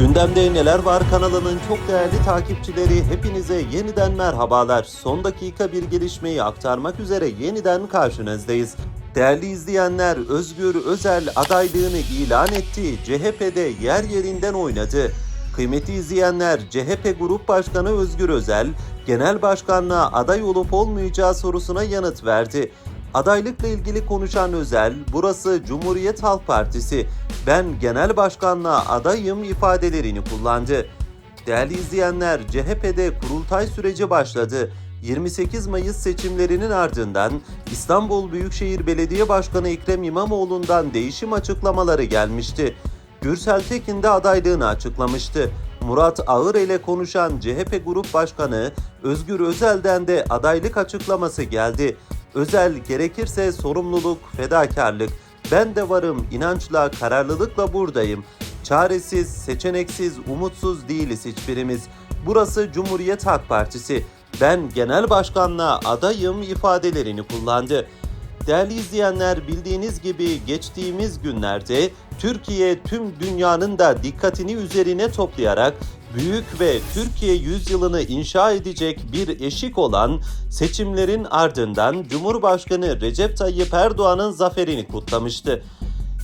Gündemde Neler Var kanalının çok değerli takipçileri hepinize yeniden merhabalar. Son dakika bir gelişmeyi aktarmak üzere yeniden karşınızdayız. Değerli izleyenler Özgür Özel adaylığını ilan etti. CHP'de yer yerinden oynadı. Kıymetli izleyenler CHP Grup Başkanı Özgür Özel genel başkanlığa aday olup olmayacağı sorusuna yanıt verdi. Adaylıkla ilgili konuşan Özel, burası Cumhuriyet Halk Partisi, ben genel başkanlığa adayım ifadelerini kullandı. Değerli izleyenler, CHP'de kurultay süreci başladı. 28 Mayıs seçimlerinin ardından İstanbul Büyükşehir Belediye Başkanı Ekrem İmamoğlu'ndan değişim açıklamaları gelmişti. Gürsel Tekin de adaylığını açıklamıştı. Murat Ağır ile konuşan CHP Grup Başkanı Özgür Özel'den de adaylık açıklaması geldi. Özel gerekirse sorumluluk, fedakarlık. Ben de varım inançla, kararlılıkla buradayım. Çaresiz, seçeneksiz, umutsuz değiliz hiçbirimiz. Burası Cumhuriyet Halk Partisi. Ben genel başkanlığa adayım ifadelerini kullandı. Değerli izleyenler bildiğiniz gibi geçtiğimiz günlerde Türkiye tüm dünyanın da dikkatini üzerine toplayarak büyük ve Türkiye yüzyılını inşa edecek bir eşik olan seçimlerin ardından Cumhurbaşkanı Recep Tayyip Erdoğan'ın zaferini kutlamıştı.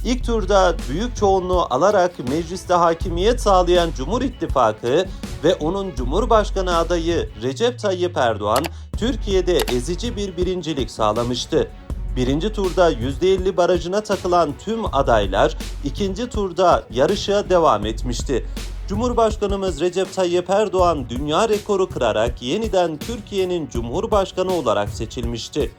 İlk turda büyük çoğunluğu alarak mecliste hakimiyet sağlayan Cumhur İttifakı ve onun Cumhurbaşkanı adayı Recep Tayyip Erdoğan Türkiye'de ezici bir birincilik sağlamıştı. Birinci turda %50 barajına takılan tüm adaylar ikinci turda yarışa devam etmişti. Cumhurbaşkanımız Recep Tayyip Erdoğan dünya rekoru kırarak yeniden Türkiye'nin Cumhurbaşkanı olarak seçilmişti.